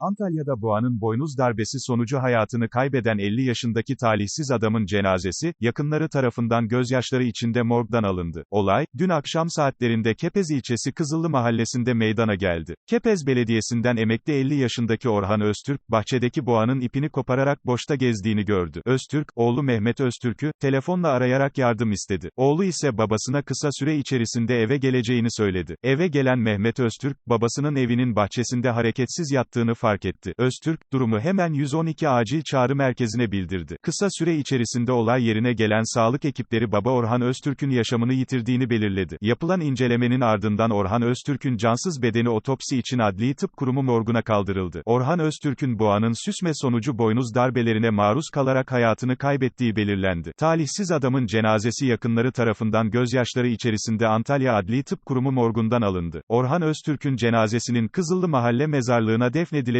Antalya'da boğanın boynuz darbesi sonucu hayatını kaybeden 50 yaşındaki talihsiz adamın cenazesi, yakınları tarafından gözyaşları içinde morgdan alındı. Olay, dün akşam saatlerinde Kepez ilçesi Kızıllı mahallesinde meydana geldi. Kepez Belediyesi'nden emekli 50 yaşındaki Orhan Öztürk, bahçedeki boğanın ipini kopararak boşta gezdiğini gördü. Öztürk, oğlu Mehmet Öztürk'ü, telefonla arayarak yardım istedi. Oğlu ise babasına kısa süre içerisinde eve geleceğini söyledi. Eve gelen Mehmet Öztürk, babasının evinin bahçesinde hareketsiz yattığını fark etti. Öztürk, durumu hemen 112 acil çağrı merkezine bildirdi. Kısa süre içerisinde olay yerine gelen sağlık ekipleri baba Orhan Öztürk'ün yaşamını yitirdiğini belirledi. Yapılan incelemenin ardından Orhan Öztürk'ün cansız bedeni otopsi için Adli Tıp Kurumu morguna kaldırıldı. Orhan Öztürk'ün boğanın süsme sonucu boynuz darbelerine maruz kalarak hayatını kaybettiği belirlendi. Talihsiz adamın cenazesi yakınları tarafından gözyaşları içerisinde Antalya Adli Tıp Kurumu morgundan alındı. Orhan Öztürk'ün cenazesinin Kızıllı Mahalle mezarlığına defnedileceği